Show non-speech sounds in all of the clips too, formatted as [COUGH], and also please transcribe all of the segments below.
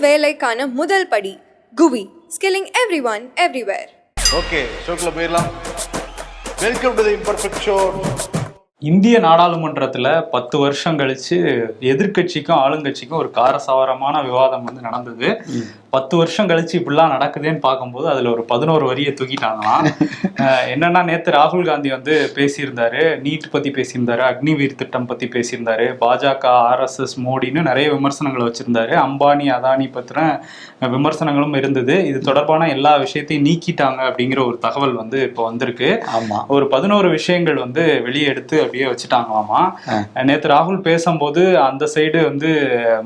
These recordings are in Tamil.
வேலைக்கான முதல் படி குவி skilling every one everywhere okay ஷோக்கில் போயிடலாம். Welcome to the imperfect show இந்திய நாடாளுமன்றத்துல பத்து வருஷம் கழிச்சு எதிர்க்கட்சிக்கும் ஆளுங்கட்சிக்கும் ஒரு காரசாரமான விவாதம் வந்து நடந்தது. பத்து வருஷம் கழிச்சு இப்படிலாம் நடக்குதுன்னு பார்க்கும்போது அதுல ஒரு பதினோரு வரியை தூக்கிட்டாங்களாம். [LAUGHS] என்னன்னா நேத்து ராகுல் காந்தி வந்து பேசியிருந்தாரு நீட் பத்தி பேசியிருந்தாரு அக்னிவீர் திட்டம் பத்தி பேசியிருந்தாரு பாஜக ஆர்எஸ்எஸ் மோடின்னு நிறைய விமர்சனங்களை வச்சிருந்தாரு. அம்பானி அதானி பத்தின விமர்சனங்களும் இருந்தது. இது தொடர்பான எல்லா விஷயத்தையும் நீக்கிட்டாங்க அப்படிங்கிற ஒரு தகவல் வந்து இப்போ வந்திருக்கு. ஆமா. ஒரு பதினோரு விஷயங்கள் வந்து வெளியே எடுத்து அப்படியே வச்சுட்டாங்களாமா? நேத்து ராகுல் பேசும்போது அந்த சைடு வந்து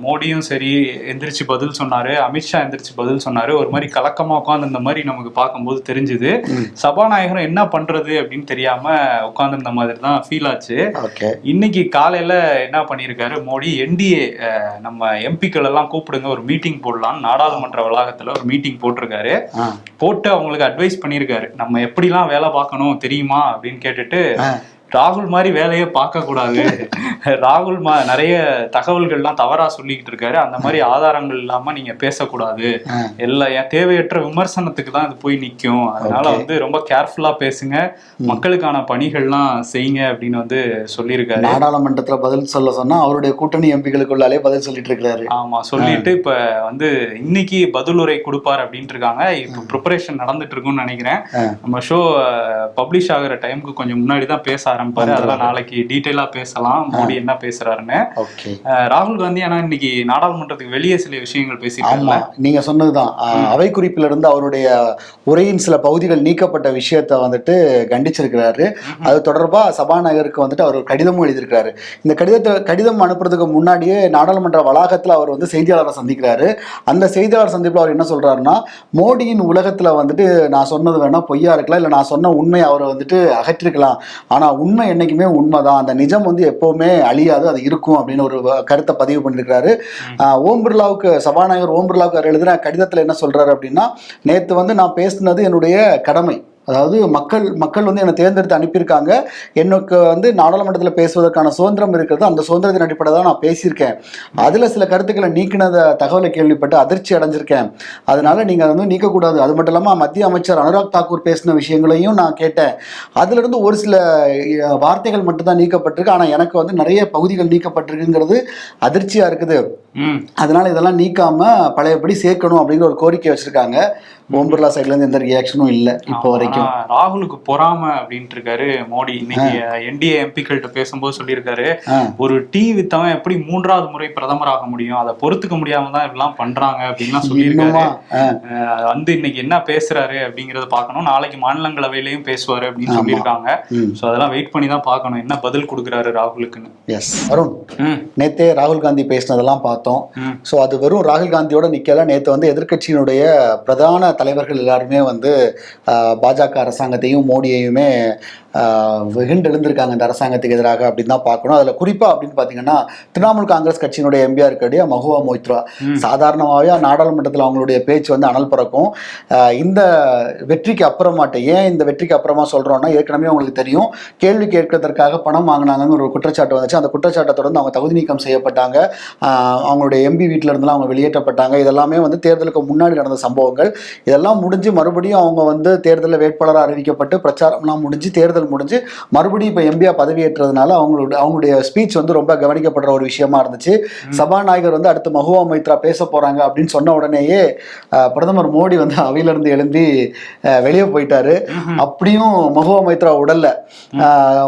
மோடியும் சரி எந்திரிச்சு பதில் சொன்னாரு அமித்ஷா எந்திரிச்சு பதில் சொன்னாரு ஒரு மாதிரி கலக்கமா உட்காந்து இந்த மாதிரி நமக்கு பார்க்கும்போது தெரிஞ்சுது. சபாநாயகரும் என்ன பண்றது அப்படின்னு தெரியாம உட்கார்ந்திருந்த மாதிரி தான் ஃபீல் ஆச்சு. இன்னைக்கு காலையில என்ன பண்ணியிருக்காரு மோடி? என்டிஏ நம்ம எம்பிக்கள் எல்லாம் கூப்பிடுங்க ஒரு மீட்டிங் போடலாம் நாடாளுமன்ற வளாகத்துல ஒரு மீட்டிங் போட்டிருக்காரு. போட்டு அவங்களுக்கு அட்வைஸ் பண்ணியிருக்காரு. நம்ம எப்படிலாம் வேலை பார்க்கணும் தெரியுமா அப்படின்னு கேட்டுட்டு. ராகுல் மாதிரி வேலையே பார்க்க கூடாது. ராகுல் மா நிறைய தகவல்கள்லாம் தவறா சொல்லிக்கிட்டு இருக்காரு. அந்த மாதிரி ஆதாரங்கள் இல்லாம நீங்க பேசக்கூடாது. எல்லா என் தேவையற்ற விமர்சனத்துக்கு தான் இது போய் நிக்கும். அதனால. வந்து ரொம்ப கேர்ஃபுல்லா பேசுங்க. மக்களுக்கான பணிகள்லாம் செய்யுங்க அப்படின்னு வந்து சொல்லியிருக்காரு. நாடாளுமன்றத்துல பதில் சொல்ல சொன்னா அவருடைய கூட்டணி எம்பிகளுக்குள்ளாலே பதில் சொல்லிட்டு இருக்கிறாரு. ஆமா சொல்லிட்டு இப்ப வந்து இன்னைக்கு பதிலுரை கொடுப்பாரு அப்படின்ட்டு இருக்காங்க. இப்ப ப்ரிப்பரேஷன் நடந்துட்டு இருக்கும்னு நினைக்கிறேன். நம்ம ஷோ பப்ளிஷ் ஆகுற டைமுக்கு கொஞ்சம் முன்னாடி தான் பேச ஆரம்பிப்பாரு அதெல்லாம் நாளைக்கு டீட்டெயிலா பேசலாம். மோடி என்ன பேசுறாருன்னு. ராகுல் காந்தி ஆனா இன்னைக்கு நாடாளுமன்றத்துக்கு வெளியே சில விஷயங்கள் பேசியிருக்காங்க நீங்க சொன்னதுதான். அவை குறிப்பில இருந்து அவருடைய உரையின் சில பகுதிகள் நீக்கப்பட்ட விஷயத்த வந்துட்டு கண்டிச்சிருக்கிறாரு. அது தொடர்பா சபாநாயகருக்கு வந்துட்டு அவர் கடிதமும் எழுதியிருக்கிறாரு. இந்த கடிதத்தை கடிதம் அனுப்புறதுக்கு முன்னாடியே நாடாளுமன்ற வளாகத்துல அவர் வந்து செய்தியாளரை சந்திக்கிறாரு. அந்த செய்தியாளர் சந்திப்புல அவர் என்ன சொல்றாருன்னா மோடியின் உலகத்துல வந்துட்டு நான் சொன்னது வேணா பொய்யா இருக்கலாம் இல்ல நான் சொன்ன உண்மை அவரை வந்துட்டு அகற்றிருக்கலாம். ஆனா உண்மை என்னைக்குமே உண்மைதான். அந்த நிஜம் வந்து எப்பவுமே அழியாது அது இருக்கும் அப்படின்னு ஒரு கருத்தை பதிவு பண்ணியிருக்கிறாரு ஓம் பிர்லாவுக்கு சபாநாயகர் ஓம் பிர்லாவுக்கு அவர் எழுதின கடிதத்தில் என்ன சொல்றாரு அப்படின்னா நேற்று வந்து நான் பேசினது என்னுடைய கடமை. அதாவது மக்கள் மக்கள் வந்து என்னை தேர்ந்தெடுத்து அனுப்பியிருக்காங்க. எனக்கு வந்து நாடாளுமன்றத்தில் பேசுவதற்கான சுதந்திரம் இருக்கிறது. அந்த சுதந்திரத்தின் அடிப்படையில் தான் நான் பேசியிருக்கேன். அதில் சில கருத்துக்களை நீக்கினத தகவலை கேள்விப்பட்டு அதிர்ச்சி அடைஞ்சிருக்கேன். அதனால நீங்கள் அதை வந்து நீக்கக்கூடாது. அது மட்டும் இல்லாமல் மத்திய அமைச்சர் அனுராக் தாக்கூர் பேசின விஷயங்களையும் நான் கேட்டேன். அதிலிருந்து ஒரு சில வார்த்தைகள் மட்டும்தான் நீக்கப்பட்டிருக்கு. ஆனால் எனக்கு வந்து நிறைய பகுதிகள் நீக்கப்பட்டிருக்குங்கிறது அதிர்ச்சியாக இருக்குது. அதனால இதெல்லாம் நீக்காம பழையபடி சேர்க்கணும் அப்படிங்கிற ஒரு கோரிக்கை வச்சிருக்காங்க. ஓம் பிர்லா சைட்ல இருந்து எந்த ரியாக்ஷனும் இல்ல இப்போ வரைக்கும். ராகுலுக்கு பொறாம அப்படின்ட்டு இருக்காரு மோடி. இன்னைக்கு என்டிஏ எம்பிக்கள்கிட்ட பேசும்போது சொல்லியிருக்காரு. ஒரு டீ வித்தவன் எப்படி மூன்றாவது முறை பிரதமர் ஆக முடியும்? அதை பொறுத்துக்க முடியாம தான் இப்படிலாம் பண்றாங்க அப்படின்லாம் சொல்லியிருக்காரு. வந்து இன்னைக்கு என்ன பேசுறாரு அப்படிங்கறத பார்க்கணும். நாளைக்கு மாநிலங்களவையிலையும் பேசுவாரு அப்படின்னு. சொல்லியிருக்காங்க. சோ அதெல்லாம் வெயிட் பண்ணி தான் பார்க்கணும். என்ன பதில் கொடுக்குறாரு ராகுலுக்குன்னு? எஸ் அருண் நேத்தே ராகுல் காந்தி பேசினதெல்லாம் பார்த்தோம். ஸோ அது வெறும் ராகுல் காந்தியோட நிக்கல. நேத்து வந்து எதிர்க்கட்சியினுடைய பிரதான தலைவர்கள் எல்லாருமே வந்து பாஜக அரசாங்கத்தையும் மோடியையுமே வெகுண்டு எழுந்திருக்காங்க இந்த அரசாங்கத்துக்கு எதிராக அப்படின்னு தான் பார்க்கணும். அதில் குறிப்பாக அப்படின்னு பார்த்தீங்கன்னா திரிணாமுல் காங்கிரஸ் கட்சியினுடைய எம்பியா இருக்கக்கூடிய மகுவா மொய்த்ரா. சாதாரணமாகவே நாடாளுமன்றத்தில் அவங்களுடைய பேச்சு வந்து அனல் பறக்கும். இந்த வெற்றிக்கு அப்புறமாட்ட ஏன் இந்த வெற்றிக்கு அப்புறமா சொல்கிறோம்னா ஏற்கனவே உங்களுக்கு தெரியும் கேள்வி கேட்கறதற்காக பணம் வாங்கினாங்கன்னு ஒரு குற்றச்சாட்டு வந்துச்சு. அந்த குற்றச்சாட்டை தொடர்ந்து அவங்க தகுதி நீக்கம் செய்யப்பட்டாங்க. அவங்களுடைய எம்பி வீட்டில் இருந்தெல்லாம் அவங்க வெளியேற்றப்பட்டாங்க. இதெல்லாமே வந்து தேர்தலுக்கு முன்னாடி நடந்த சம்பவங்கள். இதெல்லாம் முடிஞ்சு மறுபடியும் அவங்க வந்து தேர்தலில் வேட்பாளராக அறிவிக்கப்பட்டு பிரச்சாரம்லாம் முடிஞ்சு தேர்தல் முடிஞ்சு மறுபடியும் இப்போ எம்பியா பதவியேற்றதுனால அவங்களோட அவங்களுடைய ஸ்பீச் வந்து ரொம்ப கவனிக்கப்படுற ஒரு விஷயமா இருந்துச்சு. சபாநாயகர் வந்து அடுத்து மகுவா மைத்ரா பேச போறாங்க அப்படின்னு சொன்ன உடனேயே பிரதமர் மோடி வந்து அவையிலிருந்து ஆஹ், வெளியே போயிட்டாரு. அப்படியும் மகுவா மைத்ரா உடல்ல.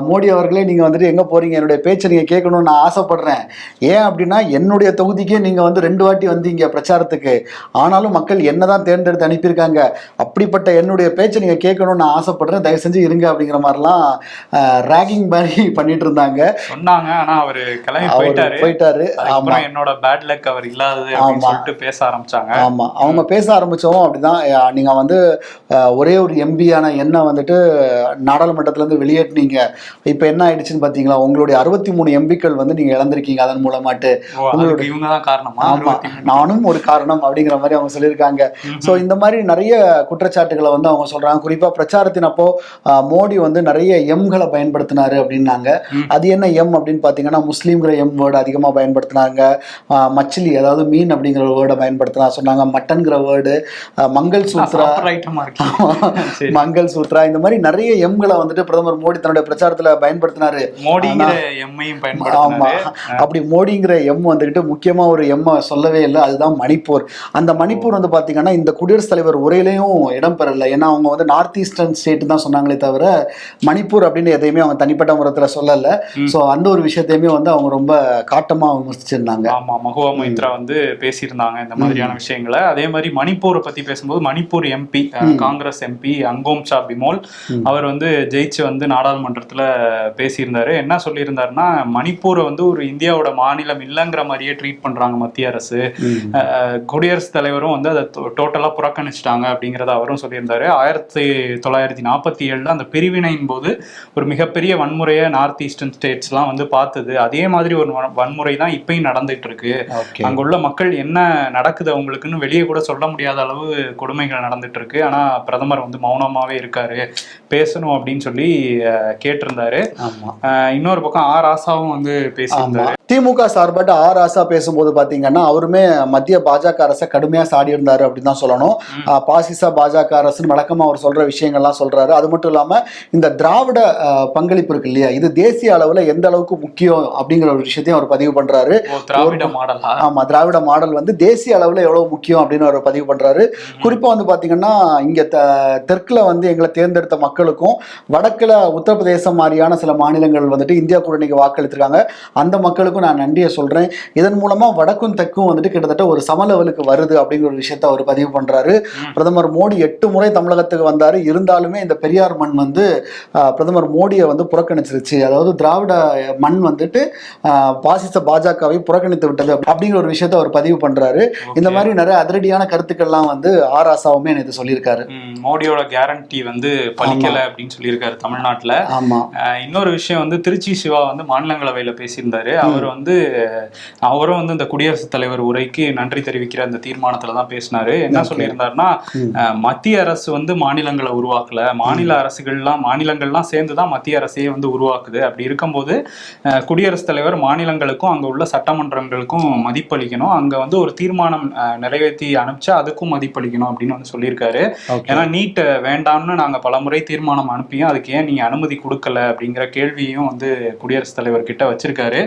மோடி அவர்களே நீங்க வந்துட்டு எங்க போறீங்க? என்னுடைய பேச்சை நீங்க கேட்கணும்னு நான் ஆசைப்படுறேன். ஏன் அப்படின்னா என்னுடைய தொகுதிக்கே நீங்க வந்து ரெண்டு வாட்டி வந்தீங்க பிரச்சாரத்துக்கு. ஆனாலும் மக்கள் என்னதான் தேர்ந்தெடுத்து அனுப்பியிருக்காங்க அப்படிப்பட்ட என்னுடைய பேச்சை நீங்க கேட்கணும்னு நான் ஆசைப்படுறேன். தயவு செஞ்சு இருங்க அப்படிங்கிற மாதிரிலாம் ரேகிங் மாதிரி [LAUGHS] பண்ணிட்டு இருந்தாங்க சொன்னாங்க ஆனா அவரு கிளம்பி போயிட்டாரு. போயிட்டாரு. ஆமா. என்னோட பேட் லக் அவர் இல்லாதது ஆமா. பேச ஆரம்பிச்சாங்க. ஆமா. அவங்க பேச ஆரம்பிச்சவும் அப்படிதான். நீங்க வந்து ஒரே ஒரு எம்பியான என்ன வந்துட்டு நாடாளுமன்றத்துல இருந்து வெளியேற்றினீங்க. இப்ப என்ன ஆயிடுச்சுன்னு பாத்தீங்களா? உங்களுடைய அறுபத்தி மூணு எம்பிக்கள் வந்து நீங்க இழந்திருக்கீங்க அதன் மூலமாட்டு. ஓ, அதுக்கு இவங்கதான் காரணமா? ஆமா. நானும் ஒரு காரணம் அப்படிங்கிற மாதிரி அவங்க சொல்லியிருக்காங்க. சோ இந்த மாதிரி நிறைய குற்ற குற்றச்சாட்டுகளை வந்து அவங்க சொல்றாங்க. குறிப்பா பிரச்சாரத்தின் அப்போ மோடி வந்து நிறைய எம்களை பயன்படுத்தினாரு அப்படின்னாங்க. அது என்ன எம் அப்படின்னு பார்த்தீங்கன்னா முஸ்லீம்ங்கிற எம் வேர்டு அதிகமாக பயன்படுத்தினாங்க. மச்சிலி அதாவது மீன் அப்படிங்கிற வேர்டை பயன்படுத்தினா சொன்னாங்க. மட்டன்கிற word mangalsutra mangalsutra இந்த மாதிரி நிறைய எம்களை வந்துட்டு பிரதமர் மோடி தன்னுடைய பிரச்சாரத்துல பயன்படுத்தினாரு. ஆமா. அப்படி மோடிங்கிற எம் வந்துகிட்டு முக்கியமா ஒரு எம் சொல்லவே இல்லை. அதுதான் மணிப்பூர். அந்த மணிப்பூர் வந்து பாத்தீங்கன்னா இந்த குடியரசுத் தலைவர் உரையிலையும் இடம்பெறல. ஏன்னா அவங்க வந்து நார்த் ஈஸ்டர்ன் ஸ்டேட் தான் சொன்னாங்களே தவிர மணிப்பூர் அப்படின்னு எதையுமே அவங்க தனிப்பட்ட முறத்துல சொல்லல. சோ அந்த ஒரு விஷயத்தையுமே வந்து அவங்க ரொம்ப காட்டமா விமர்சிச்சிருந்தாங்க. ஆமா மகுவா மைத்ரா வந்து பேசியிருந்தாங்க இந்த மாதிரியான விஷயங்களை. அதே மாதிரி மணிப்பூரை பத்தி பேசும்போது மணிப்பூர் எம்பி காங்கிரஸ் எம்பி அங்கோம் சா பிமோல் அவர் வந்து ஜெயிச்சு வந்து நாடாளுமன்றத்துல பேசியிருந்தாரு. என்ன சொல்லியிருந்தாருன்னா மணிப்பூரை வந்து ஒரு இந்தியாவோட மாநிலம் இல்லைங்கிற மாதிரியே ட்ரீட் பண்றாங்க மத்திய அரசு. குடியரசுத் தலைவரும் வந்து அதை டோட்டலா புறக்கணிச்சிட்டாங்க அப்படிங்கறத அவரும் சொல்லியிருந்தாரு. ஆயிரத்தி தொள்ளாயிரத்தி நாற்பத்தி ஏழுல அந்த பிரிவினையின் போது ஒரு மிகப்பெரிய வன்முறையை நார்த் ஈஸ்டர்ன் ஸ்டேட்ஸ்லாம் வந்து பார்த்தது. அதே மாதிரி ஒரு வன்- வன்முறை தான் இப்பயும் நடந்துட்டு இருக்கு அங்க உள்ள மக்கள் என்ன நடக்குது அவங்களுக்குன்னு வெளியே கூட சொல்ல முடியாத அளவு கொடுமைகள் நடந்துட்டு இருக்கு ஆனா பிரதமர் வந்து மௌனமாவே இருக்காரு. பேசணும் அப்படின்னு சொல்லி கேட்டிருந்தாரு. இன்னொரு பக்கம் ஆர் ஆசாவும் வந்து பேசியிருந்தாரு. திமுக சார்பாட்டு ஆர் ஆசா பேசும்போது பாத்தீங்கன்னா அவருமே மத்திய பாஜக அரசை கடுமையா சாடி இருந்தாரு அப்படின்னு தான் சொல்லணும். பாசிச பாஜக அரசுன்னு வழக்கமா அவர் சொல்ற விஷயங்கள்லாம் சொல்றாரு. அது மட்டும் இல்லாம இந்த திராவிட பங்களிப்பு இருக்கு இல்லையா? இது தேசிய அளவுல எந்த அளவுக்கு முக்கியம் அப்படிங்கிற ஒரு விஷயத்தையும் அவர் பதிவு பண்றாரு. திராவிட மாடலா? ஆமா திராவிட மாடல் வந்து தேசிய அளவுல எவ்வளவு முக்கியம் அப்படின்னு அவர் பதிவு பண்றாரு. குறிப்பா வந்து பாத்தீங்கன்னா இங்க தெற்குல வந்து எங்களை தேர்ந்தெடுத்த மக்களுக்கும் வடக்குல உத்தரப்பிரதேசம் மாதிரியான சில மாநிலங்கள் வந்துட்டு இந்தியா கூட்டணிக்கு வாக்களித்திருக்காங்க. அந்த மக்களுக்கும் நான் நன்றியை சொல்றேன். இதன் மூலமா வடக்கும் தெற்கும் வந்துட்டு கிட்டத்தட்ட ஒரு சம லெவலுக்கு வருது அப்படிங்கிற ஒரு விஷயத்த அவர் பதிவு பண்றாரு. பிரதமர் மோடி எட்டு முறை தமிழகத்துக்கு வந்தாரு. இருந்தாலுமே இந்த பெரியார் மண் வந்து பிரதமர் மோடியை வந்து புறக்கணிச்சிருச்சு. அதாவது திராவிட மண் வந்துட்டு பாசிச பாஜகவை புறக்கணித்து விட்டது அப்படிங்கிற ஒரு விஷயத்த அவர் பதிவு பண்றாரு. இந்த மாதிரி நிறைய அதிரடியான கருத்துக்கள்லாம் வந்து ஆர் ஆசாவுமே நேற்று சொல்லியிருக்காரு. மோடியோட கேரண்டி வந்து பலிக்கல அப்படின்னு சொல்லியிருக்காரு தமிழ்நாட்டுல. ஆமா. இன்னொரு விஷயம் வந்து திருச்சி சிவா வந்து மாநிலங்களவையில பேசியிருந்தாரு. அவர் வந்து அவரும் வந்து இந்த குடியரசுத் தலைவர் உரைக்கு நன்றி தெரிவிக்கிற அந்த தீர்மானத்துல தான் பேசினாரு. என்ன சொல்லியிருந்தாருன்னா மத்திய அரசு வந்து மாநிலங்களை உருவாக்கல. மாநில அரசுகள்லாம் மாநிலங்கள்லாம் சேர்ந்து தான் மத்திய அரசையே வந்து உருவாக்குது. அப்படி இருக்கும்போது குடியரசுத் தலைவர் மாநிலங்களுக்கும் அங்க உள்ள சட்டமன்றங்களுக்கும் மதிப்பளிக்கணும். அங்க வந்து ஒரு தீர்மானம் நிறைவேற்றி அனுப்பிச்சா அதுக்கும் மதிப்பளிக்கணும் அப்படின்னு வந்து சொல்லியிருக்காரு. ஏன்னா நீட் வேண்டாம்னு நாங்க பலமுறை தீர்மானம் அனுப்பியும் அதுக்கு ஏன் நீங்க அனுமதி கொடுக்கல அப்படிங்கிற கேள்வியும் வந்து குடியரசுத் தலைவர் கிட்ட வச்சிருக்காரு.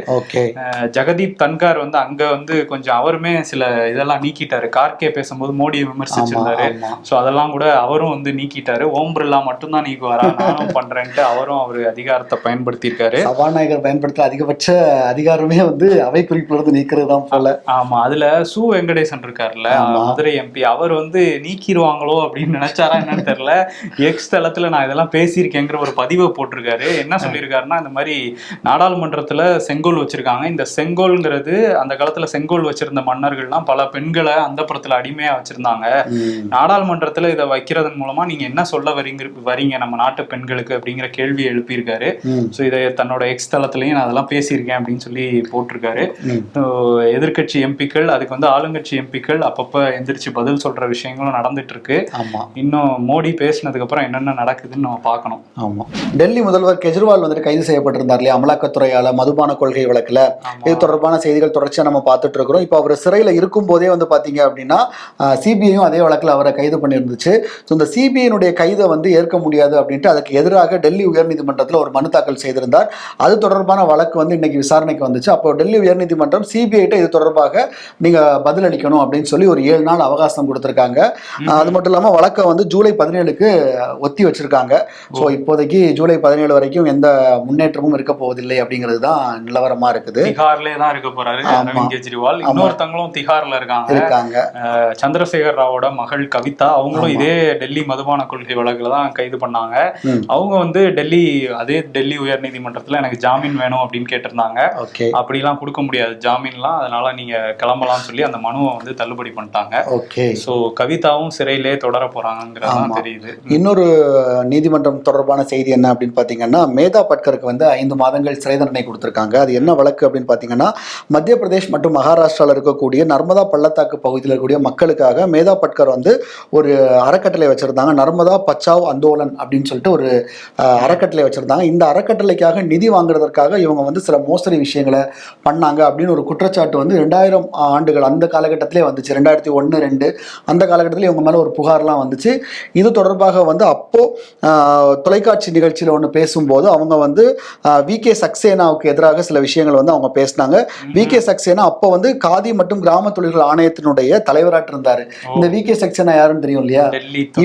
ஜெகதீப் தன்கார் வந்து அங்க வந்து கொஞ்சம் அவருமே சில இதெல்லாம் நீக்கிட்டாரு. கார்கே பேசும்போது மோடியை விமர்சிச்சிருந்தாரு. சோ அதெல்லாம் கூட அவரும் வந்து நீக்கிட்டாரு. ஓம் பிர்லா மட்டும்தான் நீக்குவாரா? நானும் பண்றேன்ட்டு அவரும் அவரு அதிகாரத்தை பயன்படுத்தியிருக்காரு. சபாநாயகர் பயன்படுத்த அதிகபட்ச அதிகாரமே வந்து அவை குறிப்புல இருந்து நீக்கிறது தான் போல. ஆமா அதுல சு வெங்கடேசன் இருக்காருல்ல. மதுரை எம்பி அவர் வந்து நீக்கிடுவாங்களோ அப்படின்னு நினைச்சாரா என்னன்னு தெரியல. எக்ஸ் தளத்துல நான் இதெல்லாம் பேசியிருக்கேங்கிற ஒரு பதிவை போட்டிருக்காரு. என்ன சொல்லியிருக்காருன்னா இந்த மாதிரி நாடாளுமன்றத்துல செங்கோல் வச்சிருக்காங்க. இந்த செங்கோல்ங்கிறது அந்த காலத்துல செங்கோல் வச்சிருந்த மன்னர்கள்லாம் பல பெண்களை அந்த புறத்துல அடிமையா வச்சிருந்தாங்க. நாடாளுமன்றத்துல இதை வைக்கிறதன் மூலமா நீங்க என்ன சொல்ல வரீங்க வரீங்க நம்ம நாட்டு பெண்களுக்கு? அப்படிங்கிற கேள்வி எழுப்பியிருக்காரு. ஸோ இதை தன்னோட எக்ஸ் தளத்துலயும் நான் அதெல்லாம் பேசியிருக்கேன் அப்படின்னு சொல்லி போட்டிருக்காரு. எதிர்க்கட்சி எம்பிக்கள் அதுக்கு வந்து ஆளுங்கட்சி எம்பிக்கள் அப்பப்ப எந்திரிச்சு பதில் சொல்ற விஷயங்களும் நடந்துட்டு இருக்கு ஆமா. இன்னும் மோடி பேசினதுக்கு அப்புறம் என்னென்ன நடக்குதுன்னு நம்ம பார்க்கணும். ஆமா. டெல்லி முதல்வர் கெஜ்ரிவால் வந்துட்டு கைது செய்யப்பட்டிருந்தார் இல்லையா? அமலாக்கத்துறையால மதுபான கொள்கை வழக்குல. இது தொடர்பான செய்திகள் தொடர்ச்சியா நம்ம பார்த்துட்டு இருக்கிறோம். இப்போ அவர் சிறையில் இருக்கும் போதே வந்து பாத்தீங்க அப்படின்னா சிபிஐயும் அதே வழக்கில் அவரை கைது பண்ணியிருந்துச்சு. ஸோ இந்த சிபிஐனுடைய கைதை வந்து ஏற்க முடியாது அப்படின்ட்டு அதுக்கு எதிராக டெல்லி உயர்நீதிமன்றத்தில் ஒரு மனு தாக்கல் செய்திருந்தார். அது தொடர்பான வழக்கு வந்து இன்னைக்கு விசாரணைக்கு வந்துச்சு. அப்போ டெல்லி உயர்நீதிமன்றம் சிபிஐட்ட இது தொடர்பாக நீங்க பதிலளிக்கணும் அப்படின்னு சொல்லி ஒரு ஏழு நாள் அவகாசம் கொடுத்துருக்காங்க. அது மட்டும் இல்லாமல் வழக்கை வந்து ஜூலை பதினேழுக்கு ஒத்தி வச்சிருக்காங்க. ஸோ இப்போதைக்கு ஜூலை பதினேழு வரைக்கும் எந்த முன்னேற்றமும் இருக்க போவதில்லை அப்படிங்கிறது தான் நிலவரமா இருக்குது. திகார்லயே தான் இருக்க போறாரு. அரவிந்த் கெஜ்ரிவால். இன்னொருத்தங்களும் திகார்ல இருக்காங்க. இருக்காங்க. சந்திரசேகர் ராவோட மகள் கவிதா அவங்களும் இதே டெல்லி மதுபான கொள்கை வழக்குல தான் கைது பண்ணாங்க. ம். அவங்க வந்து டெல்லி அதே டெல்லி உயர்நீதிமன்றத்துல எனக்கு ஜாமீன் வேணும் அப்படின்னு கேட்டிருந்தாங்க. ஓகே. அப்படிலாம் கொடுக்க முடியாது. ஜாமீன்லாம் அதனால நீங்க கிளம்பலாம்னு சொல்லி அந்த மனுவை வந்து தள்ளுபடி பண்ணிட்டாங்க. ஓகே. சோ கவிதாவும் சிறையிலே தொடர போறாங்கிறதா ஆமா. தெரியுது. இன்னொரு நீதிமன்றம் தொடர்பான செய்தி என்ன அப்படின்னு பார்த்தீங்கன்னா மேதா பட்கருக்கு வந்து ஐந்து மாதங்கள் சிறை தண்டனை கொடுத்துருக்காங்க. அது என்ன வழக்கு அப்படின்னு பார்த்தீங்கன்னா மத்திய பிரதேஷ் மற்றும் மகாராஷ்டிராவில் இருக்கக்கூடிய நர்மதா பள்ளத்தாக்கு பகுதியில் இருக்கக்கூடிய மக்களுக்காக மேதா பட்கர் வந்து ஒரு அறக்கட்டளை வச்சிருந்தாங்க. நர்மதா பச்சாவ் அந்தோலன் அப்படின்னு சொல்லிட்டு ஒரு அறக்கட்டளை வச்சிருந்தாங்க. இந்த அறக்கட்டளைக்காக நிதி வாங்குறதற்காக இவங்க வந்து சில மோசடி விஷயங்களை பண்ணாங்க அப்படின்னு ஒரு குற்றச்சாட்டு வந்து ரெண்டாயிரம் ஆண்டுகள் அந்த காலகட்டத்திலே வந்துச்சு. ரெண்டாயிரத்தி ஒன்று ரெண்டு அந்த காலகட்டத்தில் இவங்க மேலே ஒரு புகார்லாம் வந்துச்சு. இது தொடர்பாக வந்து அப்போ ஆஹ், தொலைக்காட்சி நிகழ்ச்சியில் ஒன்று பேசும்போது அவங்க வந்து வி. கே. சக்சேனாவுக்கு எதிராக சில விஷயங்கள் வந்து அவங்க பேசினாங்க. வி. கே. சக்சேனா அப்போ வந்து காதி மற்றும் கிராம தொழில்கள் ஆணையத்தினுடைய தலைவராட்டு இருந்தாரு. இந்த வி. கே. சக்சேனா யாருன்னு தெரியும் இல்லையா?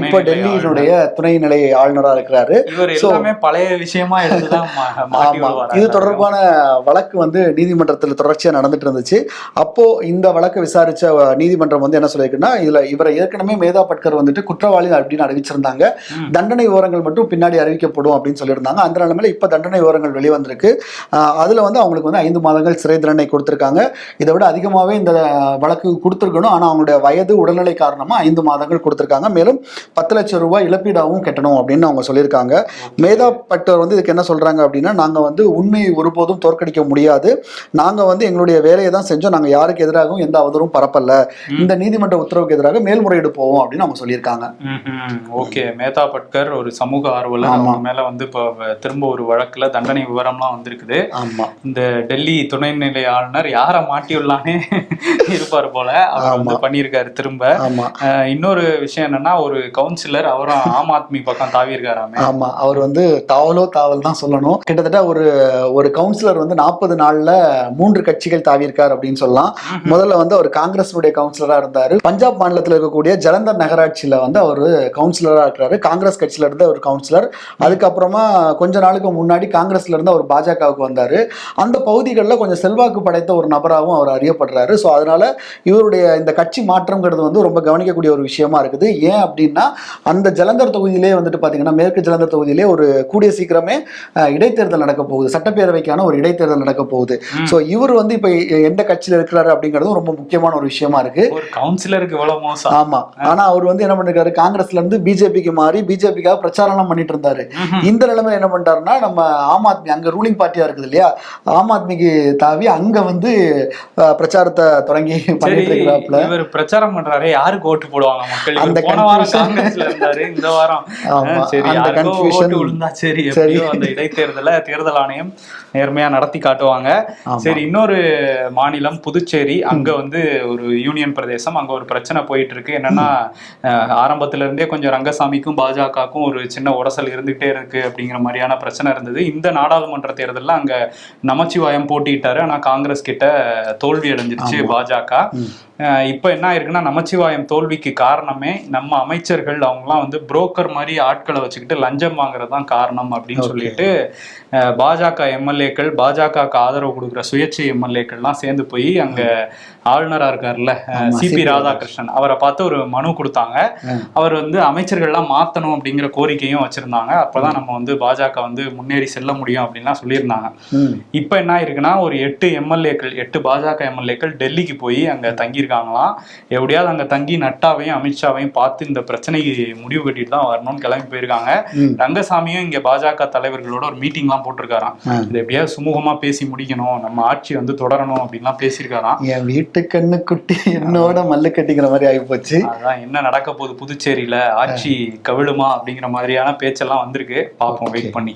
இப்போ டெல்லியினுடைய துணைநிலை ஆளுநராக இருக்கிறாரு. இவர் எல்லாமே பழைய விஷயமா எடுத்துதான். இது தொடர்பான வழக்கு வந்து நீதிமன்றத்தில் தொடர்ச்சியா நடந்துட்டு இருந்துச்சு. அப்போ இந்த வழக்கை விசாரிச்ச நீதிமன்றம் வந்து என்ன சொல்லியிருக்குன்னா இதுல இவரை ஏற்கனவே மேதா பட்கர் வந்துட்டு குற்றவாளி அப்படின்னு அறிவிச்சிருந்தாங்க. தண்டனை விவரங்கள் மட்டும் பின்னாடி அறிவிக்கப்படும் அப்படின்னு சொல்லியிருந்தாங்க. அந்த நிலைமையில இப்ப தண்டனை விவரங்கள் வெளிவந்திருக்கு. அதுல வந்து அவங்களுக்கு வந்து ஐந்து மாதங்கள் சிறை தண்டனை கொடுத்திருக்காங்க. இதை விட அதிகமாகவே இந்த வழக்கு கொடுத்துருக்கணும். ஆனா அவங்களுடைய வயது உடல்நிலை காரணமா ஐந்து மாதங்கள் கொடுத்திருக்காங்க. மேலும் பத்து லட்சம் ரூபாய் இழப்பீடாகவும் கட்டணும் அப்படின்னு அவங்க சொல்லியிருக்காங்க. மேதா பட்டர் வந்து இதுக்கு என்ன சொல்றாங்க அப்படின்னா நாங்க வந்து உண்மையை ஒருபோதும் தோற்கடிக்க முடியாது. நாங்க வந்து எங்களுடைய வேலையை தான் செஞ்சோம். நாங்க யாருக்கு எதிராகவும் எந்த அவதூறும் பரப்பல. இந்த நீதிமன்ற உத்தரவுக்கு எதிராக மேல்முறையீடு போவோம் அப்படின்னு அவங்க சொல்லியிருக்காங்க. ஓகே. மேதா பட்கர் ஒரு சமூக ஆர்வலர். மேல வந்து இப்போ திரும்ப ஒரு வழக்குல தண்டனை விவரம்லாம் வந்திருக்குது. ஆமா. இந்த டெல்லி துணைநிலை ஆளுநர் யாரை மாட்டியுள்ளானே [LAUGHS] இருப்பார் போல. அவர் வந்து. பண்ணியிருக்காரு திரும்ப. இன்னொரு விஷயம் என்னன்னா ஒரு கவுன்சிலர் அவரும் ஆம் ஆத்மி பக்கம் தாவி இருக்காராமே ஆமா. அவர் வந்து தாவலோ தாவல் தான் சொல்லணும். கிட்டத்தட்ட ஒரு ஒரு கவுன்சிலர் வந்து நாற்பது நாள்ல மூன்று கட்சிகள் தாவியிருக்கார் அப்படின்னு சொல்லலாம். முதல்ல வந்து அவர் காங்கிரஸுடைய கவுன்சிலரா இருந்தாரு. பஞ்சாப் மாநிலத்தில் இருக்கக்கூடிய ஜலந்தர் நகராட்சியில வந்து அவர் கவுன்சிலரா இருக்கிறாரு காங்கிரஸ் கட்சியில இருந்த ஒரு கவுன்சிலர் அதுக்கப்புறமா கொஞ்ச நாளுக்கு முன்னாடி காங்கிரஸ்ல இருந்து அவர் பாஜகவுக்கு வந்தாரு. அந்த பகுதிகளில் கொஞ்சம் செல்வாக்கு படைத்த ஒரு நபராகவும் அவர் அறியப்படுறாரு. ஸோ அதனால இவருடைய இந்த கட்சி மாற்றம்ங்கிறது வந்து ரொம்ப கவனிக்கக்கூடிய ஒரு விஷயமா இருக்குது. ஏன் அப்படின்னா அந்த ஜலந்தர் தொகுதியிலே வந்துட்டு பார்த்தீங்கன்னா மேற்கு ஜலந்தர் தொகுதியிலே ஒரு கூடிய சீக்கிரமே இடைத்தேர்தல் நடக்க போகுது. சட்டப்பேரவைக்கான ஒரு இடைத்தேர்தல் நடக்க போகுது. ஸோ இவர் வந்து இப்போ எந்த கட்சியில் இருக்கிறாரு அப்படிங்கிறதும் ரொம்ப முக்கியமான ஒரு விஷயமா இருக்கு. ஒரு கவுன்சிலருக்கு மோசம். ஆமா. ஆனா அவர் வந்து என்ன பண்ணிருக்காரு? காங்கிரஸ்ல இருந்து பிஜேபிக்கு மாறி பிஜேபிக்காக பிரச்சாரம்லாம் பண்ணிட்டு இருந்தாரு. இந்த நிலைமையில என்ன பண்ணிட்டாருன்னா நம்ம ஆம் ஆத்மி அங்க ரூலிங் பார்ட்டியா இருக்குது இல்லையா? ஆம் ஆத்மிக்கு தாவி அங்க வந்து பிரச்சாரத்தை தொடங்கி பண்ணிட்டு இருக்கிறாப்புல. இவர் பிரச்சாரம் பண்றாரு யாருக்கு ஓட்டு போடுவாங்க மக்கள்? அந்த இருந்தாரு இந்த வாரம். ஆமா, சரி அந்த confusion. ஓட்டு விழுந்தா சரி. எப்படியோ அந்த இடைத்தேர்தலை தேர்தல் ஆணையம் நேர்மையா நடத்தி காட்டுவாங்க. சரி இன்னொரு மாநிலம் புதுச்சேரி அங்க வந்து ஒரு யூனியன் பிரதேசம் அங்க ஒரு பிரச்சனை போயிட்டு இருக்கு என்னன்னா ஆரம்பத்துல இருந்தே கொஞ்சம் ரங்கசாமிக்கும் பாஜகவுக்கும் ஒரு சின்ன உரசல் இருந்துகிட்டே இருக்கு அப்படிங்கிற மாதிரியான பிரச்சனை இருந்தது. இந்த நாடாளுமன்ற தேர்தல்ல அங்க நமச்சிவாயம் போட்டியிட்டாரு. ஆனா காங்கிரஸ் கிட்ட தோல்வி அடைஞ்சிருச்சு பாஜக. இப்ப என்ன ஆயிருக்குன்னா நமச்சிவாயம் தோல்விக்கு காரணமே நம்ம அமைச்சர்கள் அவங்கலாம் வந்து புரோக்கர் மாதிரி ஆட்களை வச்சுக்கிட்டு லஞ்சம் வாங்குறது தான் காரணம் அப்படின்னு. சொல்லிட்டு பாஜக எம்எல்ஏக்கள் பாஜகவுக்கு ஆதரவு கொடுக்குற சுயேட்சை எம்எல்ஏக்கள்லாம் சேர்ந்து போய் அங்க ஆளுநரா இருக்காருல்ல ஆமா, சிபி ராதாகிருஷ்ணன். அவரை பார்த்து ஒரு மனு கொடுத்தாங்க. அவர் வந்து அமைச்சர்கள்லாம் மாத்தணும் அப்படிங்கிற கோரிக்கையும் வச்சிருந்தாங்க. அப்பதான் நம்ம வந்து பாஜக வந்து முன்னேறி செல்ல முடியும் அப்படின்லாம் சொல்லியிருந்தாங்க. இப்போ என்ன இருக்குன்னா ஒரு எட்டு எம்எல்ஏக்கள் எட்டு பாஜக எம்எல்ஏக்கள் டெல்லிக்கு போய் அங்க தங்கியிருக்காங்களாம் எப்படியாவது அங்க தங்கி நட்டாவையும் அமித்ஷாவையும் பார்த்து இந்த பிரச்சனைக்கு முடிவு கட்டிட்டு தான் வரணும்னு கிளம்பி போயிருக்காங்க. ரங்கசாமியும் இங்க பாஜக தலைவர்களோட ஒரு மீட்டிங்லாம் போட்டிருக்காராம். இது எப்படியாவது சுமூகமா பேசி முடிக்கணும் நம்ம ஆட்சி வந்து தொடரணும் அப்படின்லாம் பேசியிருக்காராம். என் வீட்டு கண்ணு குட்டி என்னோட மல்லு கட்டிங்கிற மாதிரி ஆகி போச்சு அதான் என்ன நடக்க போகுது புதுச்சேரியில? ஆட்சி கவிழுமா அப்படிங்கிற மாதிரியான பேச்செல்லாம் வந்திருக்கு. பார்ப்போம் வெயிட் பண்ணி.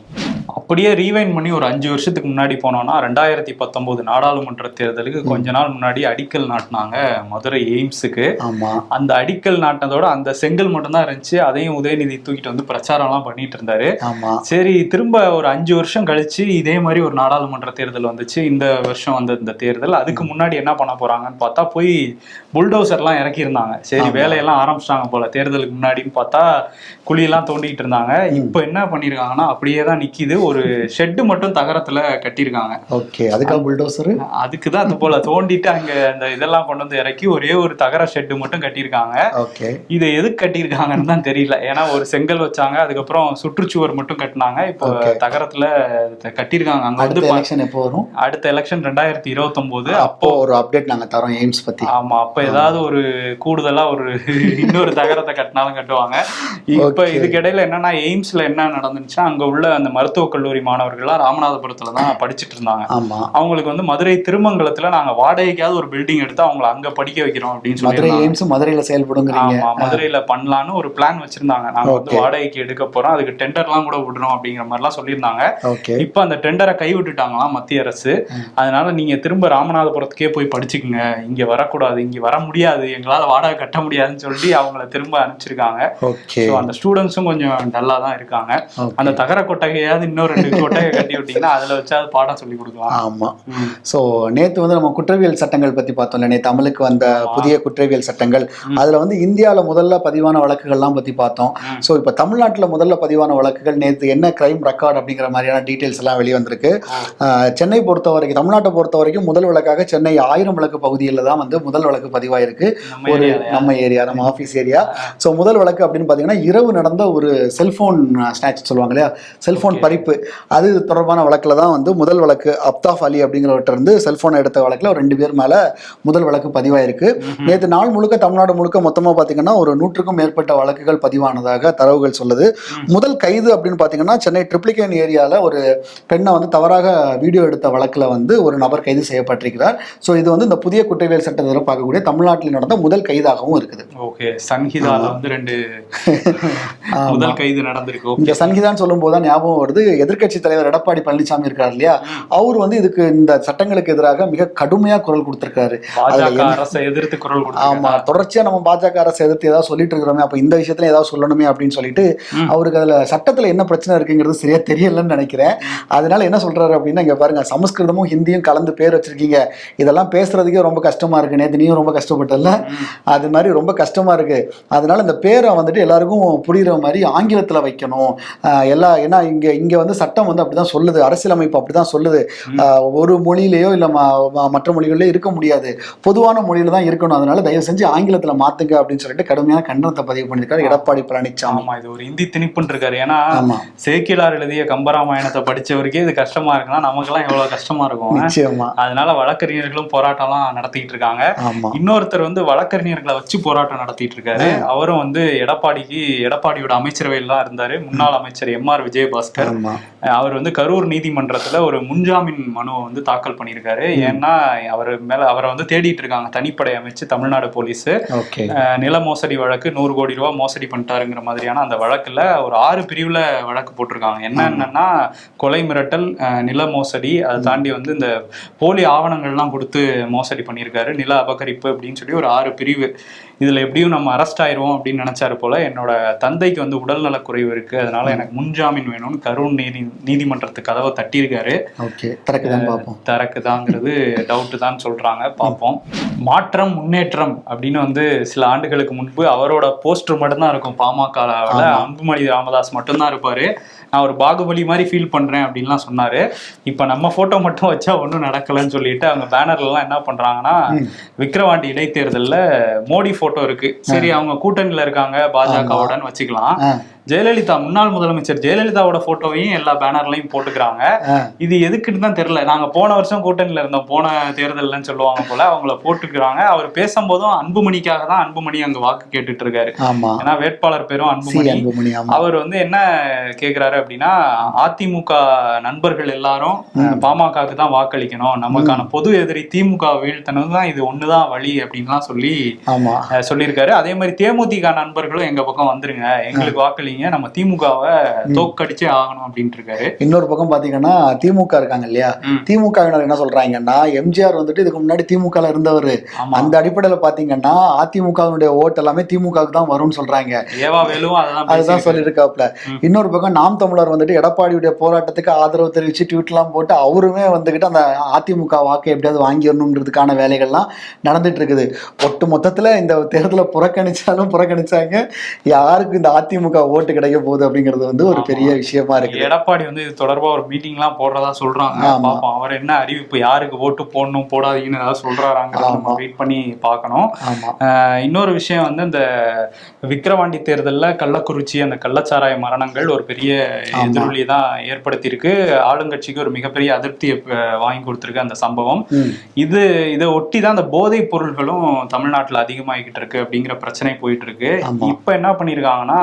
அப்படியே ரீவைண்ட் பண்ணி ஒரு அஞ்சு வருஷத்துக்கு முன்னாடி போனோம்னா ரெண்டாயிரத்தி பத்தொன்பது நாடாளுமன்ற தேர்தலுக்கு கொஞ்ச நாள் முன்னாடி அடிக்கல் நாட்டினாங்க மதுரை எய்ம்ஸுக்கு. அந்த அடிக்கல் நாட்டினதோட அந்த செங்கல் மட்டும்தான் இருந்துச்சு. அதையும் உதயநிதி தூக்கிட்டு வந்து பிரச்சாரம்லாம் பண்ணிட்டு இருந்தாரு. சரி திரும்ப ஒரு அஞ்சு வருஷம் கழிச்சு இதே மாதிரி ஒரு நாடாளுமன்ற தேர்தல் வந்துச்சு. இந்த வருஷம் வந்த இந்த தேர்தல். அதுக்கு முன்னாடி என்ன பண்ண போறாங்கன்னு பார்த்தா போய் புல்டோசர்லாம் இறக்கியிருந்தாங்க. சரி. வேலையெல்லாம் ஆரம்பிச்சிட்டாங்க போல. தேர்தலுக்கு முன்னாடின்னு பார்த்தா குழியெல்லாம் தோண்டிட்டு இருந்தாங்க. இப்போ என்ன பண்ணிருக்காங்கன்னா அப்படியே தான் நிக்குது. ஒரு ஷெட்டு மட்டும் தகரத்துல கட்டியிருக்காங்க. ஓகே அதுக்காக புல்டோசரு? அதுக்கு தான் அது போல தோண்டிட்டு அங்க அந்த இதெல்லாம் கொண்டு வந்து இறக்கி ஒரே ஒரு தகர ஷெட்டு மட்டும் கட்டியிருக்காங்க. இது எதுக்கு கட்டியிருக்காங்கன்னு தான் தெரியல. ஏன்னா ஒரு செங்கல் வச்சாங்க அதுக்கப்புறம் சுற்றுச்சுவர் மட்டும் கட்டினாங்க. இப்போ. தகரத்துல கட்டியிருக்காங்க. அங்க வந்து எலெக்ஷன் எப்போ வரும்? அடுத்த எலெக்ஷன் ரெண்டாயிரத்தி இருபத்தொன்பது அப்போ ஒரு அப்டேட் நாங்க தரோம் எய்ம்ஸ் பத்தி. ஆமா அப்ப ஏதாவது ஒரு கூடுதலா ஒரு [LAUGHS] இன்னொரு தகரத்தை கட்டினாலும் கட்டுவாங்க. இப்ப Okay. இதுக்கு இடையில என்னன்னா எய்ம்ஸ்ல என்ன நடந்துச்சுன்னா அங்க உள்ள அந்த மருத்துவக் கல்லூரி மாணவர்கள்லாம் ராமநாதபுரத்துல தான் படிச்சுட்டு இருந்தாங்க. அவங்களுக்கு வந்து மதுரை திருமங்கலத்துல நாங்க வாடகைக்காவது ஒரு பில்டிங் எடுத்து அவங்கள அங்க படிக்க வைக்கிறோம் அப்படின்னு மதுரை சொல்லி எய்ம்ஸ் மதுரையில செயல்படுங்கிறீங்க. ஆமா மதுரையில பண்ணலான்னு ஒரு பிளான் வச்சிருந்தாங்க. நாங்க வந்து. வாடகைக்கு எடுக்க போறோம். அதுக்கு டெண்டர்லாம் கூட விடுறோம் அப்படிங்கிற மாதிரிலாம் சொல்லியிருந்தாங்க. ஓகே இப்ப அந்த டெண்டரை கை விட்டுட்டாங்களாம் மத்திய அரசு. அதனால நீங்க திரும்ப ராமநாதபுரத்துக்கே போய் படிச்சுக்குங்க. இங்க வரக்கூடாது. இங்க வர முடியாது. எங்களால வாடகை கட்ட முடியாதுன்னு சொல்லி அவங்கள திரும்ப அனுப்பிச்சிருக்காங்க. அந்த ஸ்டூடெண்ட்ஸும் கொஞ்சம் டல்லா தான் இருக்காங்க. அந்த தகர கொட்டகையாவது இன்னும் ரெண்டு கொட்டகை கட்டி விட்டீங்கன்னா அதுல வச்சாவது பாடம் சொல்லி கொடுக்கலாம். ஆமா. ஸோ நேத்து வந்து நம்ம குற்றவியல் சட்டங்கள் பத்தி பார்த்தோம்ல. நேத்து அமலுக்கு வந்த புதிய குற்றவியல் சட்டங்கள். அதுல வந்து இந்தியால முதல்ல பதிவான வழக்குகள்லாம் பத்தி பார்த்தோம். ஸோ இப்போ தமிழ்நாட்டுல முதல்ல பதிவான வழக்குகள் நேத்து என்ன கிரைம் ரெக்கார்ட் அப்படிங்கிற மாதிரியான டீடைல்ஸ் எல்லாம் வெளியே வந்திருக்கு சென்னை பொறுத்த வரைக்கும் தமிழ்நாட்டை பொறுத்த வரைக்கும் முதல் வழக்காக சென்னை ஆயிரம் விளக்கு பகுதியில் தான் வந்து முதல் வழக்கு பதிவாயிருக்கு. ஒரு? நம்ம ஏரியா நம்ம ஆஃபீஸ் ஏரியா. ஸோ முதல் வழக்கு அப்படின்னு பார்த்தீங்கன்னா இரவு நடந்த ஒரு செல்ஃபோன் ஸ்நாச் சொல்லுவாங்க இல்லையா? செல்ஃபோன். பறிப்பு அது தொடர்பான வழக்கில் தான் வந்து முதல் வழக்கு அப்தாஃப் அலி அப்படிங்கிறவர்கிட்ட இருந்து செல்ஃபோனை எடுத்த வழக்கில் ரெண்டு பேர் மேலே முதல் வழக்கு பதிவாயிருக்கு நேற்று நாள் முழுக்க தமிழ்நாடு முழுக்க மொத்தமாக பார்த்தீங்கன்னா ஒரு நூற்றுக்கும் மேற்பட்ட வழக்குகள் பதிவானதாக தரவுகள் சொல்லுது. முதல் கைது அப்படின்னு பார்த்தீங்கன்னா சென்னை ட்ரிப்ளிகேன் ஏரியாவில் ஒரு பெண்ணை வந்து தவறாக வீடியோ எடுத்த வழக்கில் வந்து ஒரு நபர் கைது செய்யப்பட்டிருக்கிறார். ஸோ இது வந்து இந்த புதிய குற்றவியல் சட்டத்தில் பார்க்கக்கூடிய தமிழ்நாட்டில் நடந்த முதல் கைதாகவும் இருக்குது. ஓகே. சன்ஹிதால வந்து ரெண்டு [LAUGHS] முதல் கைது நடந்திருக்கு. இந்த சங்கீதான்னு சொல்லும் போது தான் ஞாபகம் வருது. எதிர்க்கட்சி தலைவர் எடப்பாடி பழனிசாமி இருக்கார் இல்லையா? அவர் வந்து இதுக்கு இந்த சட்டங்களுக்கு எதிராக மிக கடுமையா குரல் கொடுத்திருக்காரு. அரசை எதிர்த்து குரல் ஆமா தொடர்ச்சியா நம்ம பாஜக அரசு எதிர்த்து ஏதாவது சொல்லிட்டு இருக்கிறோமே அப்ப இந்த விஷயத்துல ஏதாவது சொல்லணுமே அப்படின்னு சொல்லிட்டு. அவருக்கு அதுல சட்டத்துல என்ன பிரச்சனை இருக்குங்கிறது சரியா தெரியலன்னு நினைக்கிறேன். அதனால என்ன சொல்றாரு அப்படின்னா இங்க பாருங்க சமஸ்கிருதமும் ஹிந்தியும் கலந்து பேர் வச்சிருக்கீங்க. இதெல்லாம் பேசுறதுக்கே ரொம்ப கஷ்டமா இருக்கு. நேத்து நீயும் ரொம்ப கஷ்டப்பட்டல அது மாதிரி ரொம்ப கஷ்டமா இருக்கு. அதனால இந்த பேரை வந்துட்டு எல்லாருக்கும் புரியுற மாதிரி ஆங்கிலத்துல வைக்கணும். எல்லா ஏன்னா இங்க இங்க வந்து சட்டம் வந்து அப்படிதான் சொல்லுது. அரசியலமைப்பு அப்படிதான் சொல்லுது. ஒரு மொழியிலேயோ இல்ல மற்ற மொழிகளிலோ இருக்க முடியாது. பொதுவான மொழியில தான் இருக்கணும். அதனால தயவு செஞ்சு ஆங்கிலத்துல மாத்துங்க அப்படின்னு சொல்லிட்டு கடுமையான கண்டனத்தை பதிவு பண்ணியிருக்காரு எடப்பாடி பழனிசாமி ஆமா இது ஒரு இந்தி திணிப்புன்னு இருக்காரு. ஏன்னா சேக்கிலார் எழுதிய கம்பராமாயணத்தை படிச்சவருக்கே இது கஷ்டமா இருக்குன்னா நமக்கெல்லாம் எவ்வளவு கஷ்டமா இருக்கும். நிச்சயமா. அதனால வழக்கறிஞர்களும் போராட்டம்லாம் நடத்திட்டு இருக்காங்க. இன்னொருத்தர் வந்து வழக்கறிஞர்களை வச்சு போராட்டம் நடத்திட்டு இருக்காரு. அவரும் வந்து எடப்பாடிக்கு எடப்பாடியோட அமைச்சரவையில் தான் இருந்தாரு. முன்னாள் அமைச்சர் எம் ஆர் விஜயபாஸ்கர். அவர் வந்து கரூர் நீதிமன்றத்துல ஒரு முன்ஜாமீன் மனுவை வந்து தாக்கல் பண்ணியிருக்காரு. ஏன்னா அவர் மேல அவரை வந்து தேடிட்டு இருக்காங்க தனிப்படை அமைச்சு தமிழ்நாடு போலீஸ் நில மோசடி வழக்கு நூறு கோடி ரூபாய் மோசடி பண்ணிட்டாருங்கிற மாதிரியான அந்த வழக்குல ஒரு ஆறு பிரிவுல வழக்கு போட்டிருக்காங்க. என்னென்னன்னா கொலை மிரட்டல் நில மோசடி அதை தாண்டி வந்து இந்த போலி ஆவணங்கள்லாம் கொடுத்து மோசடி பண்ணியிருக்காரு. நில அபகரிப்பு அப்படின்னு சொல்லி ஒரு ஆறு பிரிவு. இதுல எப்படியும் நம்ம அரெஸ்ட் ஆயிருவோம் அப்படின்னு நினைச்சாரு போல என்னோட தந்தைக்கு வந்து உடல்நலக் குறைவு இருக்கு. அதனால எனக்கு முன்ஜாமீன் வேணும்னு கரூர் நீதி நீதிமன்றத்து கதவை தட்டியிருக்காரு. ஓகே பார்ப்போம். தரக்குதாங்கிறது டவுட்டு [LAUGHS] தான் சொல்றாங்க பார்ப்போம். மாற்றம் முன்னேற்றம் அப்படின்னு வந்து சில ஆண்டுகளுக்கு முன்பு அவரோட போஸ்டர் மட்டும்தான் இருக்கும். பாமகவில் அன்புமணி ராமதாஸ் மட்டும்தான் இருப்பாரு. நான் ஒரு பாகுபலி மாதிரி ஃபீல் பண்றேன் அப்படின்லாம் சொன்னாரு. இப்ப நம்ம போட்டோ மட்டும் வச்சா ஒன்றும் நடக்கலைன்னு சொல்லிட்டு அவங்க பேனர்ல எல்லாம் என்ன பண்றாங்கன்னா விக்கிரவாண்டி இடைத்தேர்தல்ல மோடி போட்டோ இருக்கு. சரி அவங்க கூட்டணியில இருக்காங்க பாஜகவுடன் வச்சுக்கலாம். ஜெயலலிதா முன்னாள் முதலமைச்சர் ஜெயலலிதாவோட போட்டோவையும் எல்லா பேனர்லயும் போட்டுக்கிறாங்க. இது எதுக்குன்னு தான் தெரியல. நாங்க போன வருஷம் கூட்டணியில இருந்தோம். போன தேர்தல்னு சொல்லுவாங்க போல. அவங்கள போட்டுக்கிறாங்க. அவர் பேசும்போதும் அன்புமணிக்காக தான் அன்புமணி அங்க வாக்கு கேட்டுட்டு இருக்காரு ஏன்னா வேட்பாளர் பேரும் அன்புமணி. அன்புமணி அவர் வந்து என்ன கேக்குறாரு அப்படின்னா அதிமுக நண்பர்கள் எல்லாரும் பாமகவுக்கு தான் வாக்களிக்கணும். நமக்கான பொது எதிரி திமுக வீழ்த்தனது தான் இது ஒண்ணுதான் வழி அப்படின்லாம் சொல்லி சொல்லியிருக்காரு. அதே மாதிரி தேமுதிக நண்பர்களும் எங்க பக்கம் வந்துருங்க. எங்களுக்கு வாக்களிங்க. நம்ம திமுகவை தோக்கடிச்சே ஆகணும் அப்படின்ட்டு இருக்காரு. இன்னொரு பக்கம் பாத்தீங்கன்னா திமுக இருக்காங்க இல்லையா. திமுகவினர் என்ன சொல்றாங்கன்னா எம்ஜிஆர் வந்துட்டு இதுக்கு முன்னாடி திமுக இருந்தவர். அந்த அடிப்படையில பாத்தீங்கன்னா அதிமுகவினுடைய ஓட்டு எல்லாமே திமுகவுக்கு தான் வரும்னு சொல்றாங்க. அதுதான். சொல்லியிருக்காப்ல இன்னொரு பக்கம் நாம் தமிழர் வந்துட்டு எடப்பாடியுடைய போராட்டத்துக்கு ஆதரவு தெரிவிச்சு ட்வீட்லாம் போட்டு அவருமே வந்துகிட்டு அந்த அதிமுக வாக்கை எப்படியாவது வாங்கிடணுங்கிறதுக்கான வேலைகள்லாம் நடந்துட்டு இருக்குது. ஒட்டு மொத்தத்துல இந்த தேர்தலை புறக்கணிச்சாலும் புறக்கணிச்சாங்க. யாருக்கு இந்த அதிமுக ஓட்டு கிடைக்க போகுது அப்படிங்கிறது வந்து ஒரு பெரிய விஷயமா இருக்குது எடப்பாடி வந்து இது தொடர்பா ஒரு மீட்டிங் எல்லாம் போடுறதா சொல்றாங்க. பாப்போம் அவர் என்ன அறிவிப்பு யாருக்கு ஓட்டு போடணும் போடாதீங்கன்னு ஏதாவது நம்ம ஆமா. வெயிட் பண்ணி பார்க்கணும் இன்னொரு விஷயம் வந்து இந்த விக்கிரவாண்டி தேர்தல்ல கள்ளக்குறிச்சி அந்த கள்ளச்சாராய மரணங்கள் ஒரு பெரிய. எதிரொலியை தான் ஏற்படுத்தியிருக்கு ஆளுங்கட்சிக்கு ஒரு மிகப்பெரிய அதிருப்தியை வாங்கி கொடுத்திருக்கு அந்த சம்பவம். இது இதை ஒட்டி தான் அந்த போதைப் பொருள்களும் தமிழ்நாட்டுல அதிகமாகிக்கிட்டு இருக்கு அப்படிங்கிற பிரச்சனை போயிட்டு இருக்கு. இப்ப என்ன பண்ணிருக்காங்கன்னா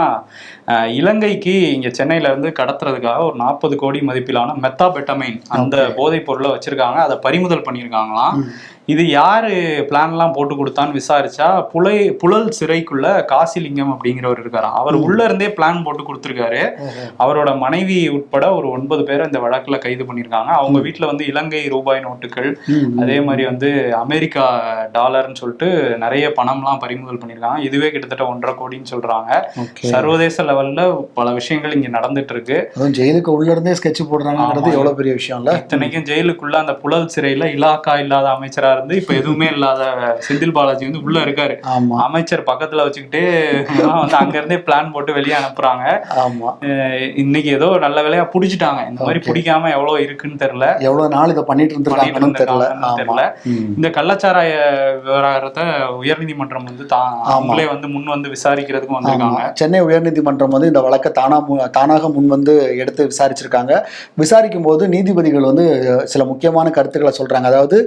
அஹ், இலங்கைக்கு இங்க சென்னையில இருந்து கடத்துறதுக்காக ஒரு நாற்பது கோடி மதிப்பிலான மெத்தாபெட்டமைன் அந்த போதைப் பொருளை வச்சிருக்காங்க. அதை பறிமுதல் பண்ணியிருக்காங்களாம். இது யாரு பிளான்லாம் போட்டு கொடுத்தான்னு விசாரிச்சா புலை புழல் சிறைக்குள்ள காசிலிங்கம் அப்படிங்கிறவர் இருக்காராம் அவர் உள்ள இருந்தே பிளான் போட்டு கொடுத்துருக்காரு. அவரோட மனைவி உட்பட ஒரு ஒன்பது பேரை இந்த வழக்குல கைது பண்ணியிருக்காங்க. அவங்க வீட்டுல வந்து இலங்கை ரூபாய் நோட்டுகள் அதே மாதிரி வந்து அமெரிக்கா டாலர்னு சொல்லிட்டு நிறைய பணம்லாம் பறிமுதல் பண்ணியிருக்காங்க. இதுவே கிட்டத்தட்ட ஒன்றரை கோடின்னு சொல்றாங்க. சர்வதேச லெவல்ல பல விஷயங்கள் இங்க நடந்துட்டு இருக்கு ஜெயிலுக்கு உள்ள இருந்தே ஸ்கெட்ச் போடுறாங்கிறது. எவ்வளவு பெரிய விஷயம் இல்ல இத்தனைக்கும் ஜெயிலுக்குள்ள அந்த புழல் சிறையில இலாக்கா இல்லாத அமைச்சரா இருந்து இப்ப எதுவுமே இல்லாத செந்தில் பாலாஜி வந்து உள்ள இருக்காரு. அமைச்சர் பக்கத்துல வச்சுக்கிட்டு வந்து அங்க இருந்தே பிளான் போட்டு வெளியே அனுப்புறாங்க. இன்னைக்கு ஏதோ நல்ல வேலையா புடிச்சிட்டாங்க. இந்த மாதிரி. பிடிக்காம எவ்வளவு இருக்குன்னு தெரியல. எவ்வளவு நாள் இதை பண்ணிட்டு இருந்திருக்காங்கன்னு தெரியல. இந்த கள்ளச்சாராய விவகாரத்தை உயர்நீதிமன்றம் வந்து. அவங்களே வந்து முன் வந்து விசாரிக்கிறதுக்கும் வந்திருக்காங்க. சென்னை உயர்நீதிமன்றம் வந்து இந்த வழக்கை தானா தானாக முன் வந்து எடுத்து விசாரிச்சிருக்காங்க. விசாரிக்கும் போது நீதிபதிகள் வந்து சில முக்கியமான கருத்துக்களை சொல்றாங்க. அதாவது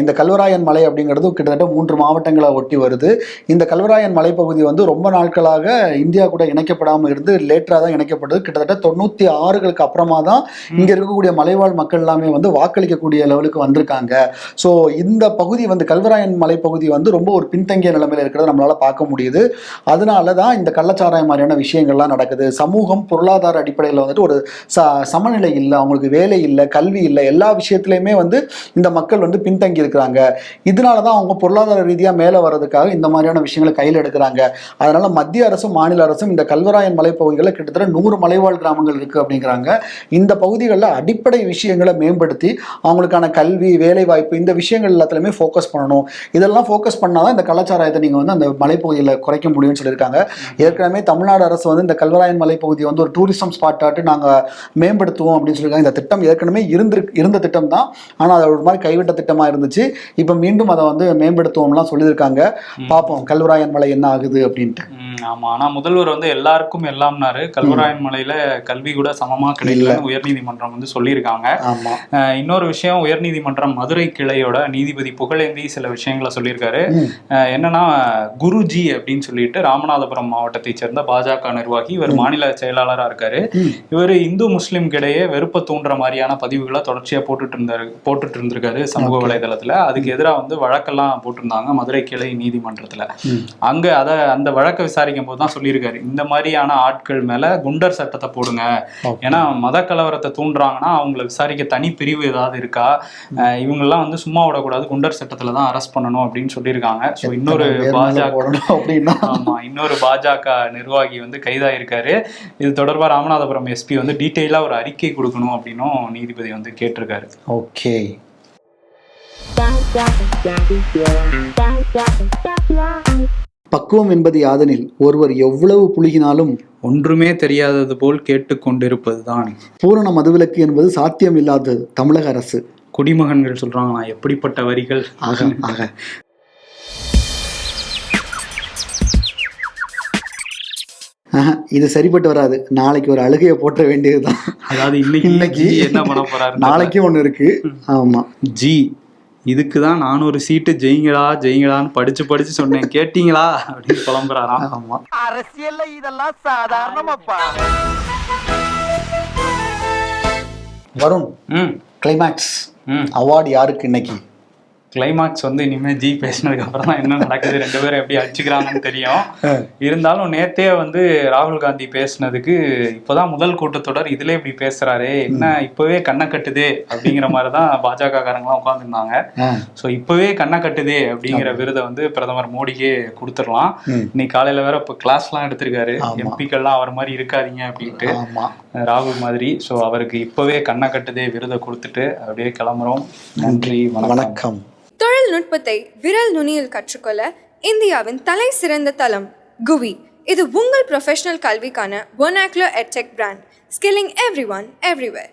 இந்த கல்வராயன் மலை அப்படிங்கிறது கிட்டத்தட்ட மூன்று மாவட்டங்களை ஒட்டி வருது. இந்த கல்வராயன் மலைப்பகுதி வந்து ரொம்ப நாட்களாக இந்தியா கூட இணைக்கப்படாமல் இருந்து லேட்டராக தான் இணைக்கப்பட்டது கிட்டத்தட்ட தொண்ணூத்தி ஆறுகளுக்கு அப்புறமா தான் இங்க இருக்கக்கூடிய மலைவாழ் மக்கள் எல்லாமே வந்து வாக்களிக்கக்கூடிய லெவலுக்கு வந்திருக்காங்க. ஸோ இந்த பகுதி வந்து கல்வராயன் மலைப்பகுதி வந்து ரொம்ப ஒரு பின்தங்கிய நிலைமையில இருக்கிறத நம்மளால பார்க்க முடியுது. அதனால தான் இந்த கள்ளச்சாராயம் மாதிரியான விஷயங்கள்லாம் நடக்குது. சமூகம் பொருளாதார அடிப்படையில் வந்துட்டு ஒரு ச சமநிலை இல்லை அவங்களுக்கு வேலை இல்லை கல்வி இல்லை எல்லா விஷயத்துலையுமே வந்து இந்த மக்கள் வந்து பின்தங்கி இருக்கிறாங்க. இதனால தான் அவங்க பொருளாதார ரீதியாக மேலே வர்றதுக்காக இந்த மாதிரியான விஷயங்களை கையில் எடுக்கிறாங்க. அதனால் மத்திய அரசும் மாநில அரசும் இந்த கல்வராயன் மலைப்பகுதிகளில் கிட்டத்தட்ட நூறு மலைவாழ் கிராமங்கள் இருக்குது அப்படிங்கிறாங்க. இந்த பகுதிகளில் அடிப்படை விஷயங்களை மேம்படுத்தி அவங்களுக்கான கல்வி வேலைவாய்ப்பு இந்த விஷயங்கள் எல்லாத்துலையுமே ஃபோக்கஸ் பண்ணணும். இதெல்லாம் ஃபோக்கஸ் பண்ணால் தான் இந்த கலாச்சாரத்தை நீங்கள் வந்து அந்த மலைப்பகுதியில் குறைக்க முடியும்னு சொல்லியிருக்காங்க. ஏற்கனவே தமிழ்நாடு அரசு வந்து இந்த கல்வராயன் மலைப்பகுதியை வந்து ஒரு டூரிசம் ஸ்பாட்டாட்டு நாங்கள் மேம்படுத்துவோம் அப்படின்னு சொல்லியிருக்காங்க. இந்த திட்டம் ஏற்கனவே இருந்திரு இருந்த திட்டம் தான் ஆனால் அது ஒரு மாதிரி கைவிட்ட திட்டமாக இருந்துச்சு. இப்போ மீண்டும் அதை வந்து மேம்படுத்துவோம்லாம் சொல்லியிருக்காங்க. பார்ப்போம். கல்வராயன் மலை என்ன ஆகுது அப்படின்ட்டு. ஆமா ஆனா முதல்வர் வந்து எல்லாருக்கும் எல்லாம்னாரு. கல்வராயன் மலையில கல்வி கூட சமமா கிடைக்கலன்னு உயர்நீதிமன்றம் வந்து சொல்லியிருக்காங்க. இன்னொரு விஷயம் உயர்நீதிமன்றம் மதுரை கிளையோட நீதிபதி புகழேந்தி சில விஷயங்களை சொல்லியிருக்காரு. என்னன்னா குருஜி அப்படின்னு சொல்லிட்டு ராமநாதபுரம் மாவட்டத்தை சேர்ந்த பாஜக நிர்வாகி இவர் மாநில செயலாளரா இருக்காரு. இவர் இந்து முஸ்லிம்கிடையே வெறுப்பை தூண்டுற மாதிரியான பதிவுகளை தொடர்ச்சியா போட்டுட்டு இருந்தாரு போட்டுட்டு இருந்திருக்காரு சமூக வலைதளத்துல. அதுக்கு எதிராக வந்து வழக்கெல்லாம் போட்டிருந்தாங்க மதுரை கிளை நீதிமன்றத்துல. அங்க அத அந்த வழக்கை விசாரிக்கும் போது தான் சொல்லியிருக்காரு. இந்த மாதிரியான ஆட்கள் மேல குண்டர் சட்டத்தை போடுங்க. ஏன்னா மத கலவரத்தை தூண்டுறாங்கன்னா அவங்கள விசாரிக்க தனி பிரிவு ஏதாவது இருக்கா? இவங்கெல்லாம் வந்து சும்மா விடக்கூடாது. குண்டர் சட்டத்துல தான் அரெஸ்ட் பண்ணணும் அப்படின்னு சொல்லியிருக்காங்க. ஸோ இன்னொரு பாஜக அப்படின்னா. ஆமா இன்னொரு பாஜக நிர்வாகி வந்து கைதாயிருக்காரு. இது தொடர்பா ராமநாதபுரம் எஸ்பி வந்து டீட்டெயிலா ஒரு அறிக்கை கொடுக்கணும் அப்படின்னும் நீதிபதி வந்து கேட்டிருக்காரு. ஓகே. பக்குவம் என்பது யாதெனில் ஒருவர் எவ்வளவு புழுகினாலும் ஒன்றுமே தெரியாதது போல் கேட்டுக்கொண்டிருப்பதுதான் பூரண மதுவிலக்கு என்பது சாத்தியமில்லாதது தமிழக அரசு. குடிமகன்கள் சொல்றாங்களா எப்படிப்பட்ட வரிகள்? ஆக ஆக. இது சரிப்பட்டு வராது. நாளைக்கு ஒரு அழுகையை போட்ட வேண்டியதுதான். அதாவது இன்னைக்கு இன்னைக்கு என்ன பண்ண போறாரு நாளைக்கு ஒண்ணு இருக்கு. ஆமா. ஜி. இதுக்கு தான் நானூறு சீட்டு ஜெயிங்களா ஜெயிங்களான்னு படிச்சு படிச்சு சொன்னேன். கேட்டீங்களா? அப்படின்னு புலம்புறாராம். ஆமா. அரசியல்ல இதெல்லாம் சாதாரணமாப்பா. வருண் ம். கிளைமேக்ஸ் ம். அவார்டு யாருக்கு இன்னைக்கு? கிளைமாக்ஸ் வந்து இனிமே ஜி பேசினதுக்கு அப்புறம் தான் என்ன நடக்குது ரெண்டு பேரும் எப்படி அடிச்சுக்கிறாங்கன்னு தெரியும். இருந்தாலும் நேத்தே வந்து ராகுல் காந்தி பேசினதுக்கு இப்போதான் முதல் கூட்டத்தொடர் இதுல இப்படி பேசுறாரு என்ன இப்பவே கண்ணை கட்டுதே அப்படிங்கிற மாதிரி தான் பாஜக காரங்களாம் உட்காந்துருந்தாங்க ஸோ இப்பவே கண்ணை கட்டுதே அப்படிங்கிற விருதை வந்து பிரதமர் மோடிக்கே கொடுத்துடலாம். இன்னைக்கு காலையில வேற இப்போ கிளாஸ்லாம் எடுத்திருக்காரு. எம்பிக்கள்லாம் அவர் மாதிரி இருக்காதீங்க அப்படின்ட்டு. ராகுல் மாதிரி. ஸோ அவருக்கு இப்பவே கண்ணை கட்டுதே விருதை கொடுத்துட்டு அப்படியே கிளம்புறோம். நன்றி வணக்கம். தொழில்நுட்பத்தை விரல் நுனியில் கற்றுக்கொள்ள இந்தியாவின் தலை சிறந்த தளம் குவி. இது உங்கள் ப்ரொஃபஷனல் கல்விக்கான ஒனாக்லோ edtech brand skilling every one everywhere